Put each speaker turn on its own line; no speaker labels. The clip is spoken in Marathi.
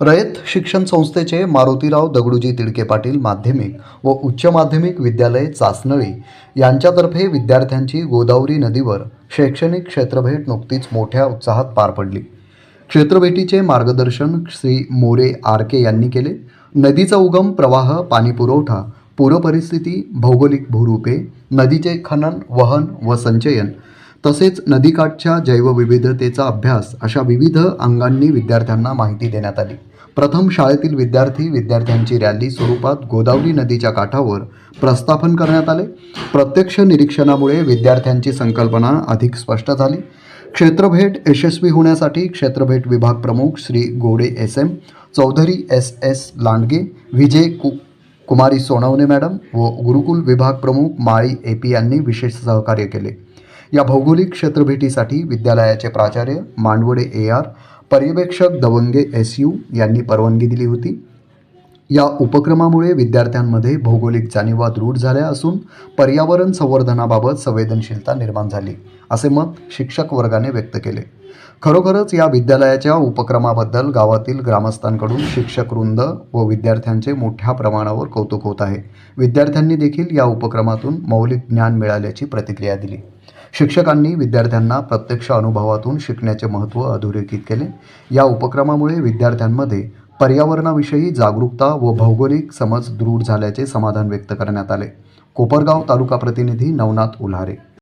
रयत शिक्षण संस्थेचे मारुतीराव दगडूजी तिडके पाटील माध्यमिक व उच्च माध्यमिक विद्यालय चासनळी यांच्यातर्फे विद्यार्थ्यांची गोदावरी नदीवर शैक्षणिक क्षेत्रभेट नुकतीच मोठ्या उत्साहात पार पडली. क्षेत्रभेटीचे मार्गदर्शन श्री मोरे आर के यांनी केले. नदीचा उगम प्रवाह पाणीपुरवठा पूरपरिस्थिती भौगोलिक भूरूपे नदीचे खनन वहन व संचयन तसेच नदीकाठच्या जैवविविधतेचा अभ्यास अशा विविध अंगांनी विद्यार्थ्यांना माहिती देण्यात आली. प्रथम शाळेतील विद्यार्थी विद्यार्थ्यांची रॅली स्वरूपात गोदावरी नदीच्या काठावर प्रस्थापन करण्यात आले. प्रत्यक्ष निरीक्षणामुळे विद्यार्थ्यांची संकल्पना अधिक स्पष्ट झाली. क्षेत्रभेट यशस्वी होण्यासाठी क्षेत्रभेट विभाग प्रमुख Shri Gode S M Chaudhari S S Landge Vijay कु कुमारी सोनवणे मॅडम व गुरुकुल विभाग प्रमुख माळी ए पी यांनी विशेष सहकार्य केले. या भौगोलिक क्षेत्रभेटीसाठी विद्यालयाचे प्राचार्य मांडवडे ए आर पर्यवेक्षक दवंगे एस यू यांनी परवानगी दिली होती. या उपक्रमामुळे विद्यार्थ्यांमध्ये भौगोलिक जाणीवा दृढ झाल्या असून पर्यावरण संवर्धनाबाबत संवेदनशीलता निर्माण झाली असे मत शिक्षक वर्गाने व्यक्त केले. खरोखरच या विद्यालयाच्या उपक्रमाबद्दल गावातील ग्रामस्थांकडून शिक्षक वृंद व विद्यार्थ्यांचे मोठ्या प्रमाणावर कौतुक होत आहे. विद्यार्थ्यांनी देखील या उपक्रमातून मौलिक ज्ञान मिळाल्याची प्रतिक्रिया दिली. शिक्षकांनी विद्यार्थ्यांना प्रत्यक्ष अनुभवातून शिकण्याचे महत्त्व अधोरेखित केले. या उपक्रमामुळे विद्यार्थ्यांमध्ये पर्यावरणाविषयी जागरूकता व भौगोलिक समज दृढ झाल्याचे समाधान व्यक्त करण्यात आले. कोपरगाव तालुका प्रतिनिधी नवनाथ उल्हारे.